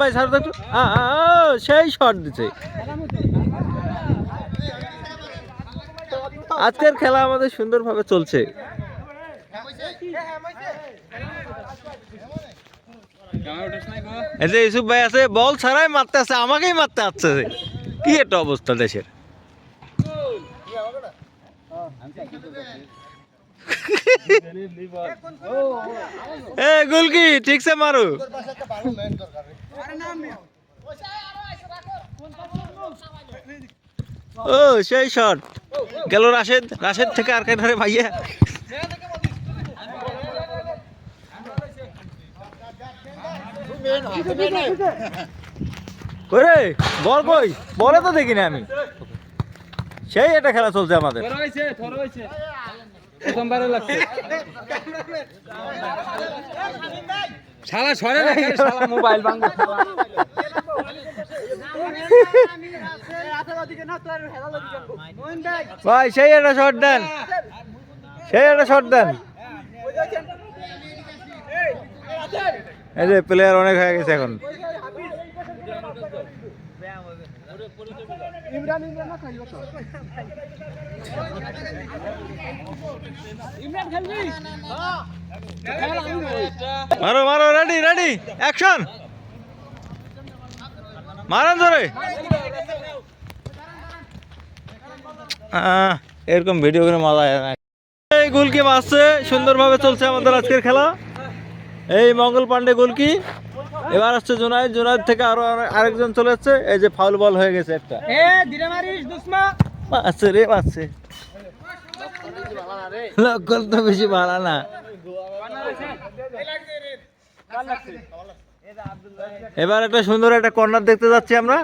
ভাই একটু সেই শট দিছে আজকের খেলা আমাদের সুন্দরভাবে চলছে। এই যে ইউসুফ ভাই আছে, বল ছাড়াই মারতে আছে, আমাকেই মারতে আসছে কি একটা অবস্থা দেশের। এ, গুলকি, ঠিকছে মারো। ও, সেই শট। গেল রাশেদ রাশেদ থেকে আর কে ধরে ভাইয়া। করে বল কই? বলে তো দেখিনি আমি। সেই একটা খেলা চলছে আমাদের। প্রথমবারে লাগছে। শালা সরে না শালা মোবাইল ভাঙবে। ভাই, সেই একটা শট দেন। সেই একটা শট দেন। এই যে প্লেয়ার অনেক হয়ে গেছে এখন। মারো মারো রেডি রেডি অ্যাকশন মারান ধরে। এরকম ভিডিও করে মজা হয় না। এই গোলকি মারছে সুন্দরভাবে চলছে আমাদের আজকের খেলা। এই মঙ্গল পান্ডে গোলকি। এবার আসছে জুনাইদ জুনাইদ থেকে আরও আরে- আরেকজন চলে যাচ্ছে। এই যে ফাউল বল হয়ে গেছে একটা। এ ধীরে মারিস দুসমা। মারছে রে মারছে। লক্ষ্য তো বেশি ভালো না। এবার একটা সুন্দর একটা কর্নার দেখতে যাচ্ছি আমরা।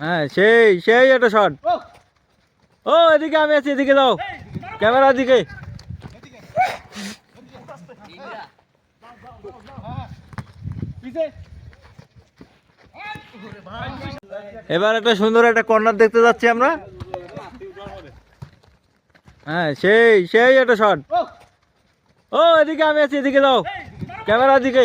হ্যাঁ সেই সেই একটা শট ও এদিকে আমি আছি এদিকে দাও ক্যামেরা দিকে। এবার একটা সুন্দর একটা কর্নার দেখতে যাচ্ছি আমরা। হ্যাঁ সেই সেই একটা শট। ও, এদিকে আমি আছি, এদিকে দাও ক্যামেরা দিকে।